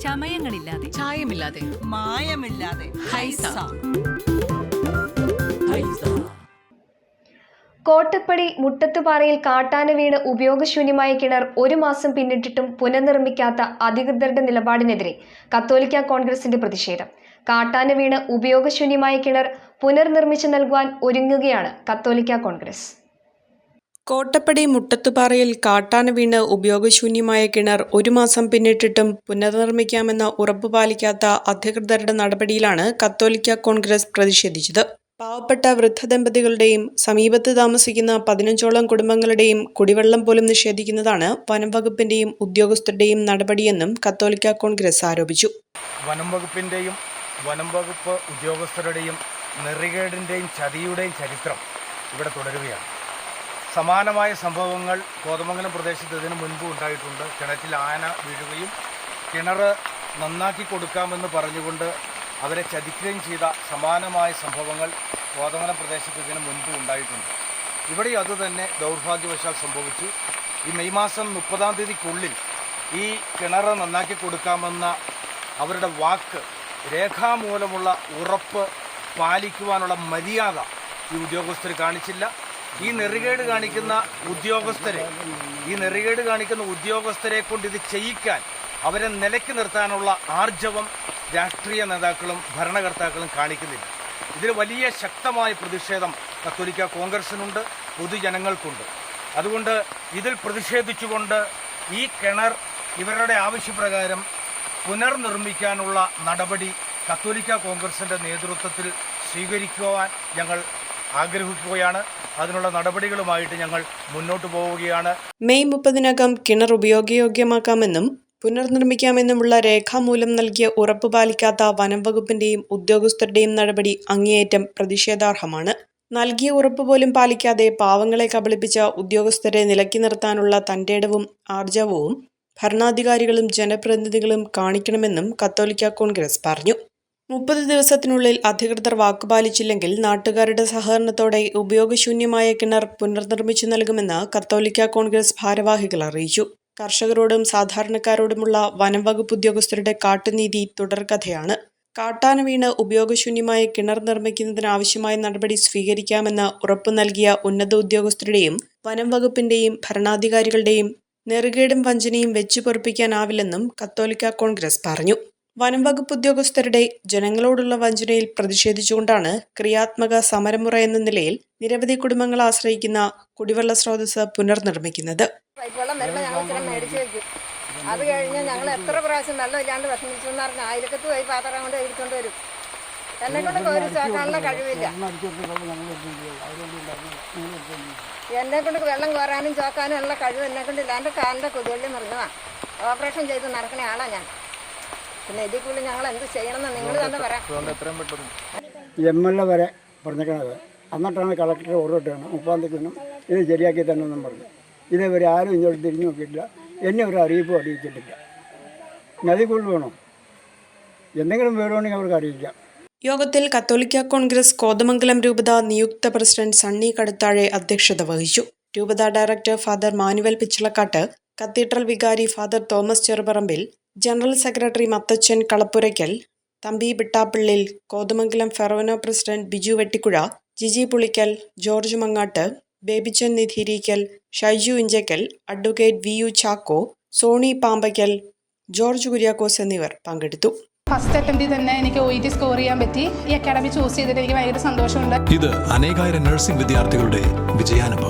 ചമയങ്ങളില്ലാതെ. ചായമില്ലാതെ. മായമില്ലാതെ. ഹൈസ. കോട്ടപ്പടി മുട്ടത്തുപാറയിൽ കാട്ടാന വീണ് ഉപയോഗശൂന്യമായ കിണർ ഒരു മാസം പിന്നിട്ടിട്ടും പുനർനിർമ്മിക്കാത്ത അധികൃതരുടെ നിലപാടിനെതിരെ കത്തോലിക്ക കോൺഗ്രസിന്റെ പ്രതിഷേധം. കാട്ടാന വീണ് ഉപയോഗശൂന്യമായ കിണർ പുനർനിർമ്മിച്ചു നൽകുവാൻ ഒരുങ്ങുകയാണ് കത്തോലിക്ക കോൺഗ്രസ്. കോട്ടപ്പടി മുട്ടത്തുപാറയിൽ കാട്ടാന വീണ് ഉപയോഗശൂന്യമായ കിണർ ഒരു മാസം പിന്നിട്ടിട്ടും പുനർനിർമ്മിക്കാമെന്ന ഉറപ്പ് പാലിക്കാത്ത അധികൃതരുടെ നടപടിയിലാണ് കത്തോലിക്ക കോൺഗ്രസ് പ്രതിഷേധിച്ചത്. പാവപ്പെട്ട വൃദ്ധദമ്പതികളുടെയും സമീപത്ത് താമസിക്കുന്ന പതിനഞ്ചോളം കുടുംബങ്ങളുടെയും കുടിവെള്ളം പോലും നിഷേധിക്കുന്നതാണ് വനം വകുപ്പിന്റെയും ഉദ്യോഗസ്ഥരുടെയും നടപടിയെന്നും കത്തോലിക്ക കോൺഗ്രസ് ആരോപിച്ചു. വനം വകുപ്പിന്റെയും വനം വകുപ്പ് ഉദ്യോഗസ്ഥരുടെയും നെറികേടിന്റെയും ചതിയുടെയും ചരിത്രം ഇവിടെ തുടരുകയാണ്. സമാനമായ സംഭവങ്ങൾ കോതമംഗലം പ്രദേശത്ത് ഇതിനു മുൻപ് ഉണ്ടായിട്ടുണ്ട്. കിണറ്റിൽ ആന വീഴുകയും കിണർ നന്നാക്കി കൊടുക്കാമെന്ന് പറഞ്ഞുകൊണ്ട് അവരെ ചതിക്കുകയും ചെയ്ത സമാനമായ സംഭവങ്ങൾ കോതമംഗലം പ്രദേശത്ത് ഇതിനു മുൻപ് ഉണ്ടായിട്ടുണ്ട്. ഇവിടെ അതുതന്നെ ദൗർഭാഗ്യവശാൽ സംഭവിച്ചു. ഈ മെയ് മാസം മുപ്പതാം തീയതിക്കുള്ളിൽ ഈ കിണർ നന്നാക്കി കൊടുക്കാമെന്ന അവരുടെ വാക്ക് രേഖാമൂലമുള്ള ഉറപ്പ് പാലിക്കുവാനുള്ള മര്യാദ ഈ ഉദ്യോഗസ്ഥർ കാണിച്ചില്ല. ഈ നെറികേട് കാണിക്കുന്ന ഉദ്യോഗസ്ഥരെ ഈ നെറികേട് കാണിക്കുന്ന ഉദ്യോഗസ്ഥരെ കൊണ്ട് ഇത് ചെയ്യിക്കാൻ അവരെ നിലയ്ക്ക് നിർത്താനുള്ള ആർജവം രാഷ്ട്രീയ നേതാക്കളും ഭരണകർത്താക്കളും കാണിക്കുന്നില്ല. ഇതിൽ വലിയ ശക്തമായ പ്രതിഷേധം കത്തോലിക്ക കോൺഗ്രസിനുണ്ട് പൊതുജനങ്ങൾക്കുണ്ട്. അതുകൊണ്ട് ഇതിൽ പ്രതിഷേധിച്ചുകൊണ്ട് ഈ കിണർ ഇവരുടെ ആവശ്യപ്രകാരം പുനർനിർമ്മിക്കാനുള്ള നടപടി കത്തോലിക്ക കോൺഗ്രസിന്റെ നേതൃത്വത്തിൽ സ്വീകരിക്കുവാൻ ഞങ്ങൾ ആഗ്രഹിക്കുകയാണ്. അതിനുള്ള നടപടികളുമായിട്ട് ഞങ്ങൾ മുന്നോട്ട് പോവുകയാണ്. മെയ് മുപ്പതിനകം കിണർ ഉപയോഗയോഗ്യമാക്കാമെന്നും പുനർനിർമ്മിക്കാമെന്നുമുള്ള രേഖാമൂലം നൽകിയ ഉറപ്പ് പാലിക്കാത്ത വനം വകുപ്പിന്റെയും ഉദ്യോഗസ്ഥരുടെയും നടപടി അങ്ങേയറ്റം പ്രതിഷേധാർഹമാണ്. നൽകിയ ഉറപ്പ് പോലും പാലിക്കാതെ പാവങ്ങളെ കബളിപ്പിച്ച ഉദ്യോഗസ്ഥരെ നിലക്കി നിർത്താനുള്ള തന്റേടവും ആർജവവും ഭരണാധികാരികളും ജനപ്രതിനിധികളും കാണിക്കണമെന്നും കത്തോലിക്ക കോൺഗ്രസ് പറഞ്ഞു. മുപ്പത് ദിവസത്തിനുള്ളിൽ അധികൃതർ വാക്കുപാലിച്ചില്ലെങ്കിൽ നാട്ടുകാരുടെ സഹകരണത്തോടെ ഉപയോഗശൂന്യമായ കിണർ പുനർനിർമ്മിച്ചു നൽകുമെന്ന് കത്തോലിക്ക കോൺഗ്രസ് ഭാരവാഹികൾ അറിയിച്ചു. കർഷകരോടും സാധാരണക്കാരോടുമുള്ള വനം വകുപ്പ് ഉദ്യോഗസ്ഥരുടെ കാട്ടുനീതി തുടർക്കഥയാണ് കാട്ടാന വീണ് ഉപയോഗശൂന്യമായ കിണർ നിർമ്മിക്കുന്നതിനാവശ്യമായ നടപടി സ്വീകരിക്കാമെന്ന് ഉറപ്പു നൽകിയ ഉന്നത ഉദ്യോഗസ്ഥരുടെയും വനം വകുപ്പിന്റെയും ഭരണാധികാരികളുടെയും നെറുകേടും വഞ്ചനയും വെച്ചു പൊറപ്പിക്കാനാവില്ലെന്നും കത്തോലിക്ക കോൺഗ്രസ് പറഞ്ഞു. വനം വകുപ്പ് ഉദ്യോഗസ്ഥരുടെ ജനങ്ങളോടുള്ള വഞ്ചനയിൽ പ്രതിഷേധിച്ചുകൊണ്ടാണ് ക്രിയാത്മക സമരമുറ എന്ന നിലയിൽ നിരവധി കുടുംബങ്ങൾ ആശ്രയിക്കുന്ന കുടിവെള്ള സ്രോതസ് പുനർനിർമ്മിക്കുന്നത്. അത് കഴിഞ്ഞ് ഞങ്ങൾ എത്ര പ്രാവശ്യം വെള്ളം ഇല്ലാണ്ട് വിഷമിച്ചു എന്ന് പറഞ്ഞാൽ ആയിരക്കത്ത് പോയി പാത്രം കൊണ്ട് എടുക്കൊണ്ട് വരും. എന്നെ കൊണ്ട് ഒരു ചേക്കാനുള്ള കഴിവില്ല. എന്നെ കൊണ്ട് വെള്ളം കോരാനും ചോക്കാനും ഉള്ള കഴിവ് എന്നെ കൊണ്ടില്ല എന്റെ കാലിന്റെ കുതിരി നിറഞ്ഞതാണ് ഓപ്പറേഷൻ ചെയ്ത് നടക്കുന്ന ആളാണ് ഞാൻ. പിന്നെ ഇതിൽ കൂടുതൽ ഞങ്ങൾ എന്ത് ചെയ്യണമെന്ന് നിങ്ങൾ തന്നെ പറയാം. എം എൽ എ വരെ പറഞ്ഞേക്കണത്. എന്നിട്ടാണ് കളക്ടർ ഓർഡർ ഇട്ടാണ് മുപ്പാം തീയതി ഇത് ശരിയാക്കി തന്നെന്നും പറഞ്ഞു. ഇതേവരെ ആരും ഇങ്ങോട്ട് തിരിഞ്ഞു നോക്കിയിട്ടില്ല. എന്നെ ഒരു അറിയിപ്പും അറിയിച്ചിട്ടില്ല. നദി കൂടുതൽ വേണോ? എന്തെങ്കിലും വേണമെങ്കിൽ അവർക്ക് അറിയിക്കാം. യോഗത്തിൽ കത്തോലിക്ക കോൺഗ്രസ് കോതമംഗലം രൂപത നിയുക്ത പ്രസിഡന്റ് സണ്ണി കടുത്താഴെ അധ്യക്ഷത വഹിച്ചു. രൂപത director father Manuel Pichalakkatt cathedral വികാരി father Thomas Cheruparambil general secretary Mathachan Kalappurackal Thampi Vittappillil Kothamangalam forane president Biju Vettikuzha Jiji Pulickal George Mangatt Babychan Nidheerickal Shaiju Inchackal advocate V U Chacko Sony Pambackal George Kuriakose എന്നിവർ പങ്കെടുത്തു. First അറ്റംപ്റ്റിൽ തന്നെ എനിക്ക് O E T score ചെയ്യാൻ പറ്റി. ഈ academy choose ചെയ്തിട്ട് എനിക്ക് ഭയങ്കര സന്തോഷമുണ്ട്. ഇത് അനേകായിരം നഴ്സിംഗ് വിദ്യാർത്ഥികളുടെ വിജയാനുഭവം.